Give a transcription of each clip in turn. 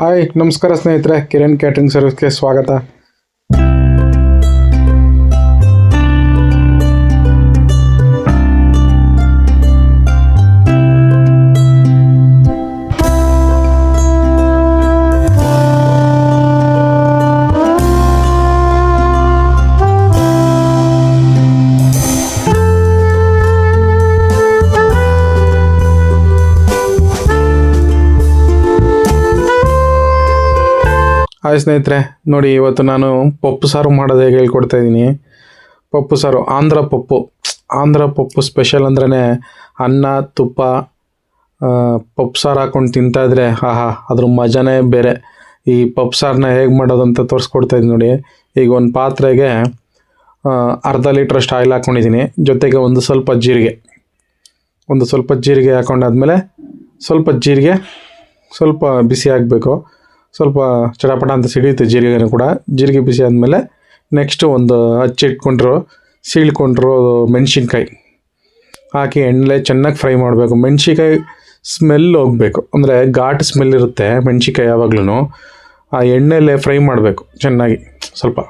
Hi ನಮಸ್ಕಾರ ಸ್ನೇಹಿತರೆ. Kiran catering ಸರ್ವಿಸ್ಗೆ ಸ್ವಾಗತ. ಹಾಯ್ ಸ್ನೇಹಿತರೆ, ನೋಡಿ ಇವತ್ತು ನಾನು ಪಪ್ಪು ಸಾರು ಮಾಡೋದು ಹೇಗೆ ಹೇಳ್ಕೊಡ್ತಾ ಇದ್ದೀನಿ. ಪಪ್ಪು ಸಾರು, ಆಂಧ್ರ ಪಪ್ಪು. ಆಂಧ್ರ ಪಪ್ಪು ಸ್ಪೆಷಲ್ ಅಂದ್ರೆ ಅನ್ನ, ತುಪ್ಪ ಪಪ್ಪು ಸಾರು ಹಾಕೊಂಡು ತಿಂತಾ ಇದ್ರೆ ಆಹಾ, ಅದ್ರ ಮಜಾನೇ ಬೇರೆ. ಈ ಪಪ್ಪು ಸಾರನ್ನ ಹೇಗೆ ಮಾಡೋದು ಅಂತ ತೋರಿಸ್ಕೊಡ್ತಾ ಇದ್ದೀನಿ ನೋಡಿ. ಈಗ ಒಂದು ಪಾತ್ರೆಗೆ ಅರ್ಧ ಅರ್ಧ ಲೀಟ್ರಷ್ಟು ಆಯಿಲ್ ಹಾಕ್ಕೊಂಡಿದ್ದೀನಿ. ಜೊತೆಗೆ ಒಂದು ಸ್ವಲ್ಪ ಜೀರಿಗೆ. ಒಂದು ಸ್ವಲ್ಪ ಜೀರಿಗೆ ಹಾಕೊಂಡಾದ್ಮೇಲೆ ಸ್ವಲ್ಪ ಜೀರಿಗೆ ಸ್ವಲ್ಪ ಬಿಸಿ ಆಗಬೇಕು. ಸ್ವಲ್ಪ ಚಟಪಟ ಅಂತ ಸಿಡಿಯುತ್ತೆ ಜೀರಿಗೆನೂ ಕೂಡ. ಜೀರಿಗೆ ಬಿಸಿ ಆದಮೇಲೆ ನೆಕ್ಸ್ಟು ಒಂದು ಹಚ್ಚಿಟ್ಕೊಂಡಿರೋ ಸೀಳ್ಕೊಂಡಿರೋ ಮೆಣಸಿನ್ಕಾಯಿ. ಹಾಕಿ ಎಣ್ಣೆ ಚೆನ್ನಾಗಿ ಫ್ರೈ ಮಾಡಬೇಕು. ಮೆಣಸಿನ್ಕಾಯಿ ಸ್ಮೆಲ್ ಹೋಗಬೇಕು. ಅಂದರೆ ಘಾಟ್ ಸ್ಮೆಲ್ ಇರುತ್ತೆ ಮೆಣಸಿನ್ಕಾಯಿ ಯಾವಾಗ್ಲೂ ಆ ಎಣ್ಣೆಲ್ಲೇ ಫ್ರೈ ಮಾಡಬೇಕು ಚೆನ್ನಾಗಿ ಸ್ವಲ್ಪ.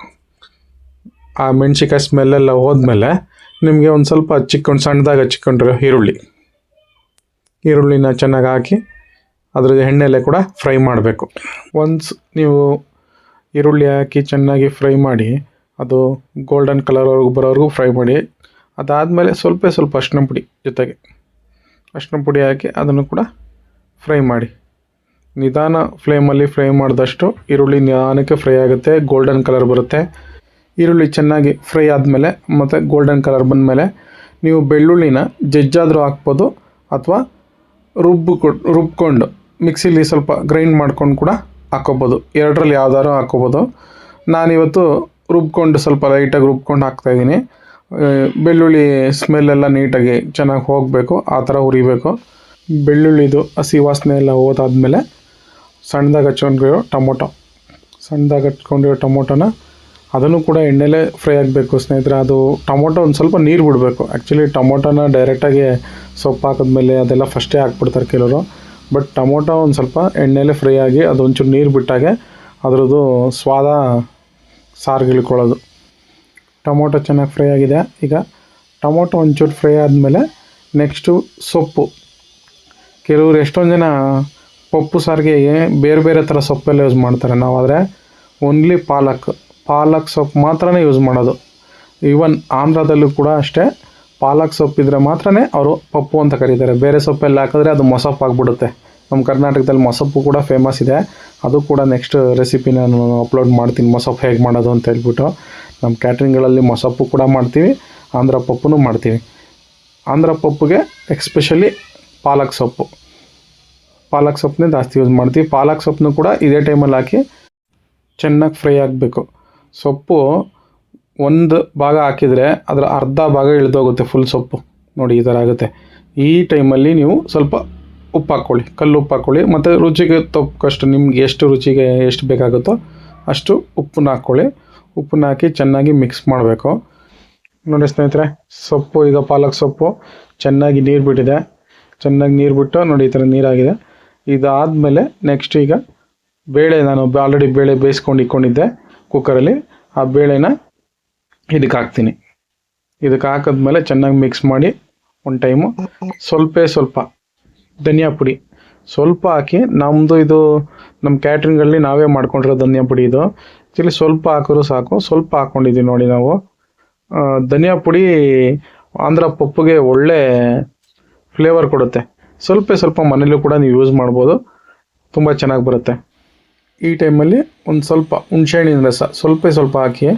ಆ ಮೆಣಸಿನ್ಕಾಯಿ ಸ್ಮೆಲ್ಲೆಲ್ಲ ಹೋದ್ಮೇಲೆ ನಿಮಗೆ ಒಂದು ಸ್ವಲ್ಪ ಚಿಕ್ಕೊಂಡು ಸಣ್ಣದಾಗಿ ಹಚ್ಚಿಕೊಂಡಿರೋ ಈರುಳ್ಳಿ. ಈರುಳ್ಳಿನ ಚೆನ್ನಾಗಿ ಹಾಕಿ ಅದ್ರ ಎಣ್ಣೆಲೆ ಕೂಡ ಫ್ರೈ ಮಾಡಬೇಕು. ಒನ್ಸ್ ನೀವು ಈರುಳ್ಳಿ ಹಾಕಿ ಚೆನ್ನಾಗಿ ಫ್ರೈ ಮಾಡಿ, ಅದು ಗೋಲ್ಡನ್ ಕಲರ್ವರೆಗೂ ಬರೋವರೆಗೂ ಫ್ರೈ ಮಾಡಿ, ಅದಾದಮೇಲೆ ಸ್ವಲ್ಪ ಸ್ವಲ್ಪ ಅರ್ಶಿನ ಪುಡಿ ಜೊತೆಗೆ. ಅರ್ಶಿನ ಪುಡಿ ಹಾಕಿ ಅದನ್ನು ಕೂಡ ಫ್ರೈ ಮಾಡಿ. ನಿಧಾನ ಫ್ಲೇಮಲ್ಲಿ ಫ್ರೈ ಮಾಡಿದಷ್ಟು ಈರುಳ್ಳಿ ನಿಧಾನಕ್ಕೆ ಫ್ರೈ ಆಗುತ್ತೆ ಗೋಲ್ಡನ್ ಕಲರ್ ಬರುತ್ತೆ. ಈರುಳ್ಳಿ ಚೆನ್ನಾಗಿ ಫ್ರೈ ಆದಮೇಲೆ ಮತ್ತು ಗೋಲ್ಡನ್ ಕಲರ್ ಬಂದಮೇಲೆ ನೀವು ಬೆಳ್ಳುಳ್ಳಿನ ಜಜ್ಜಾದರೂ ಹಾಕ್ಬೋದು ಅಥವಾ ರುಬ್ಬು ರುಬ್ಕೊಂಡು ಮಿಕ್ಸಿಲಿ ಸ್ವಲ್ಪ ಗ್ರೈಂಡ್ ಮಾಡ್ಕೊಂಡು ಕೂಡ ಹಾಕ್ಕೋಬೋದು ಎರಡರಲ್ಲಿ ಯಾವ್ದಾದ್ರು ಹಾಕ್ಕೋಬೋದು ನಾನಿವತ್ತು ರುಬ್ಕೊಂಡು ಸ್ವಲ್ಪ ಲೈಟಾಗಿ ರುಬ್ಕೊಂಡು ಹಾಕ್ತಾಯಿದ್ದೀನಿ ಬೆಳ್ಳುಳ್ಳಿ ಸ್ಮೆಲ್ಲೆಲ್ಲ ನೀಟಾಗಿ ಚೆನ್ನಾಗಿ ಹೋಗಬೇಕು, ಆ ಥರ ಹುರಿಬೇಕು. ಬೆಳ್ಳುಳ್ಳಿದು ಹಸಿ ವಾಸನೆ ಎಲ್ಲ ಹೋದಾದ್ಮೇಲೆ ಸಣ್ಣದಾಗಿ ಹಚ್ಕೊಂಡಿರೋ ಟೊಮೊಟೊ. ಸಣ್ಣದಾಗಿ ಹಚ್ಕೊಂಡಿರೋ ಟೊಮೊಟೊನ ಅದನ್ನು ಕೂಡ ಎಣ್ಣೆಲೇ ಫ್ರೈ ಆಗಬೇಕು ಸ್ನೇಹಿತರೆ. ಅದು ಟೊಮೊಟೊ ಒಂದು ಸ್ವಲ್ಪ ನೀರು ಬಿಡಬೇಕು. ಆ್ಯಕ್ಚುಲಿ ಟೊಮೊಟೊನ ಡೈರೆಕ್ಟಾಗಿ ಸೊಪ್ಪು ಹಾಕಿದ್ಮೇಲೆ ಅದೆಲ್ಲ ಫಸ್ಟೇ ಹಾಕ್ಬಿಡ್ತಾರೆ ಕೆಲವರು. ಬಟ್ ಟೊಮೊಟೊ ಒಂದು ಸ್ವಲ್ಪ ಎಣ್ಣೆಲೆ ಫ್ರೈ ಆಗಿ ಅದು ಒಂಚೂರು ನೀರು ಬಿಟ್ಟಾಗೆ ಅದರದ್ದು ಸ್ವಾದ ಸಾರಿಗಿಳ್ಕೊಳ್ಳೋದು. ಟೊಮೊಟೊ ಚೆನ್ನಾಗಿ ಫ್ರೈ ಆಗಿದೆ. ಈಗ ಟೊಮೊಟೊ ಒಂಚೂರು ಫ್ರೈ ಆದಮೇಲೆ ನೆಕ್ಸ್ಟು ಸೊಪ್ಪು. ಕೆಲವರು ಎಷ್ಟೊಂದು ಜನ ಪಪ್ಪು ಸಾರಿಗೆ ಬೇರೆ ಬೇರೆ ಥರ ಸೊಪ್ಪೆಲ್ಲ ಯೂಸ್ ಮಾಡ್ತಾರೆ. ನಾವಾದರೆ ಓನ್ಲಿ ಪಾಲಕ್. ಪಾಲಕ್ ಸೊಪ್ಪು ಮಾತ್ರನೇ ಯೂಸ್ ಮಾಡೋದು. ಈವನ್ ಆಂಧ್ರದಲ್ಲೂ ಕೂಡ ಅಷ್ಟೇ. ಪಾಲಕ್ ಸೊಪ್ಪಿದ್ರೆ ಮಾತ್ರನೇ ಅವರು ಪಪ್ಪು ಅಂತ ಕರೀತಾರೆ. ಬೇರೆ ಸೊಪ್ಪೆಲ್ಲ ಹಾಕಿದ್ರೆ ಅದು ಮೊಸಪ್ಪು ಆಗಿಬಿಡುತ್ತೆ. ನಮ್ಮ ಕರ್ನಾಟಕದಲ್ಲಿ ಮೊಸಪ್ಪು ಕೂಡ ಫೇಮಸ್ ಇದೆ. ಅದು ಕೂಡ ನೆಕ್ಸ್ಟ್ ರೆಸಿಪಿನ ನಾನು ಅಪ್ಲೋಡ್ ಮಾಡ್ತೀನಿ. ಮೊಸಪ್ಪು ಹೇಗೆ ಮಾಡೋದು ಅಂತ ಹೇಳ್ಬಿಟ್ಟು. ನಮ್ಮ ಕ್ಯಾಟ್ರಿಂಗ್ಗಳಲ್ಲಿ ಮೊಸಪ್ಪು ಕೂಡ ಮಾಡ್ತೀವಿ, ಆಂಧ್ರ ಪಪ್ಪುನೂ ಮಾಡ್ತೀವಿ. ಆಂಧ್ರ ಪಪ್ಪುಗೆ ಎಕ್ಸ್ಪೆಷಲಿ ಪಾಲಕ್ ಸೊಪ್ಪು. ಪಾಲಕ್ ಸೊಪ್ಪನ್ನೇ ಜಾಸ್ತಿ ಯೂಸ್ ಮಾಡ್ತೀವಿ. ಪಾಲಕ್ ಸೊಪ್ಪನ್ನು ಕೂಡ ಇದೇ ಟೈಮಲ್ಲಿ ಹಾಕಿ ಚೆನ್ನಾಗಿ ಫ್ರೈ ಆಗಬೇಕು. ಸೊಪ್ಪು ಒಂದು ಭಾಗ ಹಾಕಿದರೆ ಅದರ ಅರ್ಧ ಭಾಗ ಇಳಿದೋಗುತ್ತೆ ಫುಲ್ ಸೊಪ್ಪು. ನೋಡಿ, ಈ ಥರ ಆಗುತ್ತೆ. ಈ ಟೈಮಲ್ಲಿ ನೀವು ಸ್ವಲ್ಪ ಉಪ್ಪು ಹಾಕ್ಕೊಳ್ಳಿ. ಕಲ್ಲು ಉಪ್ಪು ಹಾಕ್ಕೊಳ್ಳಿ. ಮತ್ತು ರುಚಿಗೆ ತಕ್ಕಷ್ಟು ನಿಮ್ಗೆ ಎಷ್ಟು ರುಚಿಗೆ ಎಷ್ಟು ಬೇಕಾಗುತ್ತೋ ಅಷ್ಟು ಉಪ್ಪನ್ನ ಹಾಕ್ಕೊಳ್ಳಿ. ಉಪ್ಪನ್ನ ಹಾಕಿ ಚೆನ್ನಾಗಿ ಮಿಕ್ಸ್ ಮಾಡಬೇಕು. ನೋಡಿ ಸ್ನೇಹಿತರೆ, ಸೊಪ್ಪು, ಈಗ ಪಾಲಕ್ ಸೊಪ್ಪು ಚೆನ್ನಾಗಿ ನೀರು ಬಿಟ್ಟಿದೆ. ಚೆನ್ನಾಗಿ ನೀರು ಬಿಟ್ಟು, ನೋಡಿ, ಈ ಥರ ನೀರಾಗಿದೆ. ಇದಾದಮೇಲೆ ನೆಕ್ಸ್ಟ್ ಈಗ ಬೇಳೆ ನಾನು ಆಲ್ರೆಡಿ ಬೇಳೆ ಬೇಯಿಸ್ಕೊಂಡು ಇಟ್ಕೊಂಡಿದ್ದೆ ಕುಕ್ಕರಲ್ಲಿ ಆ ಬೇಳೆನ ಇದಕ್ಕೆ ಹಾಕ್ತೀನಿ. ಇದಕ್ಕೆ ಹಾಕಿದ್ಮೇಲೆ ಚೆನ್ನಾಗಿ ಮಿಕ್ಸ್ ಮಾಡಿ ಒಂದು ಟೈಮು ಸ್ವಲ್ಪ ಸ್ವಲ್ಪ ಧನಿಯಾ ಪುಡಿ. ಸ್ವಲ್ಪ ಹಾಕಿ ನಮ್ಮದು ಇದು ನಮ್ಮ ಕ್ಯಾಟ್ರಿಂಗಲ್ಲಿ ನಾವೇ ಮಾಡ್ಕೊಂಡಿರೋ ಧನಿಯಾ ಪುಡಿ ಇದು. ಆ್ಯಕ್ಚುಲಿ ಸ್ವಲ್ಪ ಹಾಕಿದ್ರು ಸಾಕು. ಸ್ವಲ್ಪ ಹಾಕ್ಕೊಂಡಿದ್ದೀವಿ ನೋಡಿ ನಾವು. ಧನಿಯಾ ಪುಡಿ ಆಂಧ್ರ ಪಪ್ಪುಗೆ ಒಳ್ಳೆ ಫ್ಲೇವರ್ ಕೊಡುತ್ತೆ. ಸ್ವಲ್ಪ ಸ್ವಲ್ಪ ಮನೇಲೂ ಕೂಡ ನೀವು ಯೂಸ್ ಮಾಡ್ಬೋದು. ತುಂಬ ಚೆನ್ನಾಗಿ ಬರುತ್ತೆ. ಈ ಟೈಮಲ್ಲಿ ಒಂದು ಸ್ವಲ್ಪ ಹುಣ್ಸೆಹಣ್ಣಿನ ರಸ. ಸ್ವಲ್ಪ ಸ್ವಲ್ಪ ಹಾಕಿ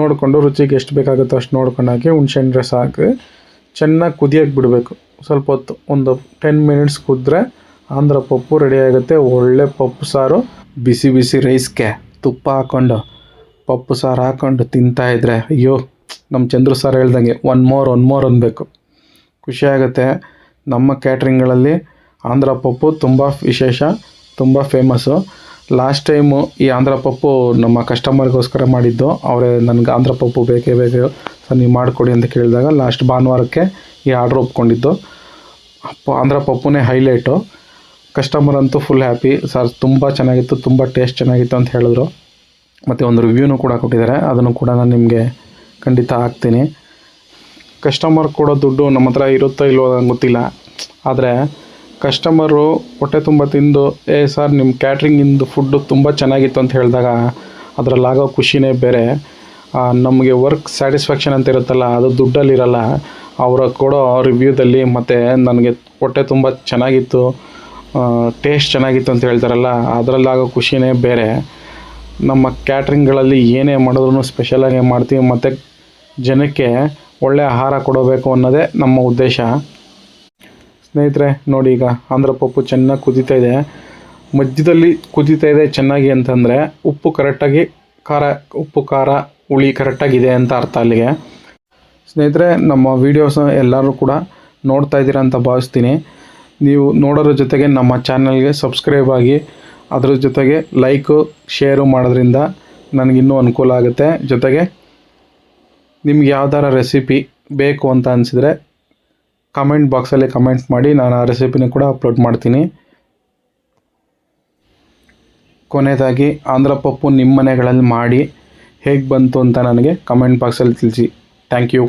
ನೋಡಿಕೊಂಡು ರುಚಿಗೆ ಎಷ್ಟು ಬೇಕಾಗುತ್ತೋ ಅಷ್ಟು ನೋಡ್ಕೊಂಡು ಹಾಕಿ ಹುಣ್ಸೆಹಣ್ಣು ರಸ ಹಾಕಿ ಚೆನ್ನಾಗಿ ಕುದಿಯೋಕ್ಕೆ ಬಿಡಬೇಕು. ಸ್ವಲ್ಪ ಹೊತ್ತು, ಒಂದು ಟೆನ್ ಮಿನಿಟ್ಸ್ ಕುದ್ರೆ ಆಂಧ್ರ ಪಪ್ಪು ರೆಡಿ ಆಗುತ್ತೆ. ಒಳ್ಳೆ ಪಪ್ಪು ಸಾರು. ಬಿಸಿ ಬಿಸಿ ರೈಸ್ಗೆ ತುಪ್ಪ ಹಾಕ್ಕೊಂಡು ಪಪ್ಪು ಸಾರು ಹಾಕ್ಕೊಂಡು ತಿಂತಾಯಿದ್ರೆ ಅಯ್ಯೋ ನಮ್ಮ ಚಂದ್ರ ಸಾರ್ ಹೇಳ್ದಂಗೆ ಒನ್ ಮೋರ್ ಒನ್ ಮೋರ್ ಅನ್ಬೇಕು. ಖುಷಿ ಆಗುತ್ತೆ. ನಮ್ಮ ಕ್ಯಾಟ್ರಿಂಗ್ಗಳಲ್ಲಿ ಆಂಧ್ರ ಪಪ್ಪು ತುಂಬ ವಿಶೇಷ, ತುಂಬ ಫೇಮಸ್ಸು ಲಾಸ್ಟ್ ಟೈಮು ಈ ಆಂಧ್ರ ಪಪ್ಪು ನಮ್ಮ ಕಸ್ಟಮರ್ಗೋಸ್ಕರ ಮಾಡಿದ್ದು, ಅವರೇ ನನಗೆ ಆಂಧ್ರ ಪಪ್ಪು ಬೇಕೇ ಬೇಕು, ಸರ್ ನೀವು ಮಾಡಿಕೊಡಿ ಅಂತ ಕೇಳಿದಾಗ ಲಾಸ್ಟ್ ಭಾನುವಾರಕ್ಕೆ ಈ ಆರ್ಡ್ರ್ ಒಪ್ಕೊಂಡಿದ್ದು. ಆಂಧ್ರ ಪಪ್ಪುನೇ ಹೈಲೈಟು ಕಸ್ಟಮರ್ ಅಂತೂ ಫುಲ್ ಹ್ಯಾಪಿ ಸರ್ ತುಂಬ ಚೆನ್ನಾಗಿತ್ತು, ತುಂಬ ಟೇಸ್ಟ್ ಚೆನ್ನಾಗಿತ್ತು ಅಂತ ಹೇಳಿದ್ರು. ಮತ್ತು ಒಂದು ರಿವ್ಯೂನು ಕೂಡ ಕೊಟ್ಟಿದ್ದಾರೆ. ಅದನ್ನು ಕೂಡ ನಾನು ನಿಮಗೆ ಖಂಡಿತ ಹಾಕ್ತೀನಿ. ಕಸ್ಟಮರ್ ಕೊಡೋ ದುಡ್ಡು ನಮ್ಮ ಹತ್ರ ಇರುತ್ತೋ ಇಲ್ವೋ ಗೊತ್ತಿಲ್ಲ. ಆದರೆ ಕಸ್ಟಮರು ಹೊಟ್ಟೆ ತುಂಬ ತಿಂದು, ಏ ಸರ್ ನಿಮ್ಮ ಕ್ಯಾಟ್ರಿಂಗಿಂದು ಫುಡ್ಡು ತುಂಬ ಚೆನ್ನಾಗಿತ್ತು ಅಂತ ಹೇಳಿದಾಗ ಅದರಲ್ಲಾಗೋ ಖುಷಿನೇ ಬೇರೆ. ನಮಗೆ ವರ್ಕ್ ಸ್ಯಾಟಿಸ್ಫ್ಯಾಕ್ಷನ್ ಅಂತ ಇರುತ್ತಲ್ಲ, ಅದು ದುಡ್ಡಲ್ಲಿರಲ್ಲ. ಅವರ ಕೊಡೋ ರಿವ್ಯೂದಲ್ಲಿ ಮತ್ತು ನನಗೆ ಹೊಟ್ಟೆ ತುಂಬ ಚೆನ್ನಾಗಿತ್ತು ಟೇಸ್ಟ್ ಚೆನ್ನಾಗಿತ್ತು ಅಂತ ಹೇಳ್ತಾರಲ್ಲ, ಅದರಲ್ಲಾಗೋ ಖುಷಿನೇ ಬೇರೆ. ನಮ್ಮ ಕ್ಯಾಟ್ರಿಂಗ್ಗಳಲ್ಲಿ ಏನೇ ಮಾಡಿದ್ರು ಸ್ಪೆಷಲಾಗಿ ಮಾಡ್ತೀವಿ, ಮತ್ತು ಜನಕ್ಕೆ ಒಳ್ಳೆಯ ಆಹಾರ ಕೊಡಬೇಕು ಅನ್ನೋದೇ ನಮ್ಮ ಉದ್ದೇಶ. ಸ್ನೇಹಿತರೆ, ನೋಡಿ ಈಗ ಆಂಧ್ರ ಪಪ್ಪು ಚೆನ್ನಾಗಿ ಕುದೀತಾ ಇದೆ. ಮಧ್ಯದಲ್ಲಿ ಕುದೀತಾ ಇದೆ ಚೆನ್ನಾಗಿ ಅಂತಂದರೆ ಉಪ್ಪು ಕರೆಕ್ಟಾಗಿ ಖಾರ, ಉಪ್ಪು, ಖಾರ, ಹುಳಿ ಕರೆಕ್ಟಾಗಿದೆ ಅಂತ ಅರ್ಥ ಅಲ್ಲಿಗೆ. ಸ್ನೇಹಿತರೆ, ನಮ್ಮ ವೀಡಿಯೋಸ್ ಎಲ್ಲರೂ ಕೂಡ ನೋಡ್ತಾ ಇದ್ದೀರಾ ಅಂತ ಭಾವಿಸ್ತೀನಿ. ನೀವು ನೋಡೋದ್ರ ಜೊತೆಗೆ ನಮ್ಮ ಚಾನಲ್ಗೆ ಸಬ್ಸ್ಕ್ರೈಬ್ ಆಗಿ, ಅದ್ರ ಜೊತೆಗೆ ಲೈಕು ಶೇರು ಮಾಡೋದ್ರಿಂದ ನನಗಿನ್ನೂ ಅನುಕೂಲ ಆಗುತ್ತೆ. ಜೊತೆಗೆ ನಿಮ್ಗೆ ಯಾವ್ದಾರ ರೆಸಿಪಿ ಬೇಕು ಅಂತ ಅನಿಸಿದರೆ ಕಮೆಂಟ್ ಬಾಕ್ಸಲ್ಲಿ ಕಮೆಂಟ್ ಮಾಡಿ, ನಾನು ಆ ರೆಸಿಪಿನೂ ಕೂಡ ಅಪ್ಲೋಡ್ ಮಾಡ್ತೀನಿ. ಕೊನೆಯದಾಗಿ, ಆಂಧ್ರ ಪಪ್ಪು ನಿಮ್ಮ ಮನೆಗಳಲ್ಲಿ ಮಾಡಿ ಹೇಗೆ ಬಂತು ಅಂತ ನನಗೆ ಕಮೆಂಟ್ ಬಾಕ್ಸಲ್ಲಿ ತಿಳಿಸಿ. Thank you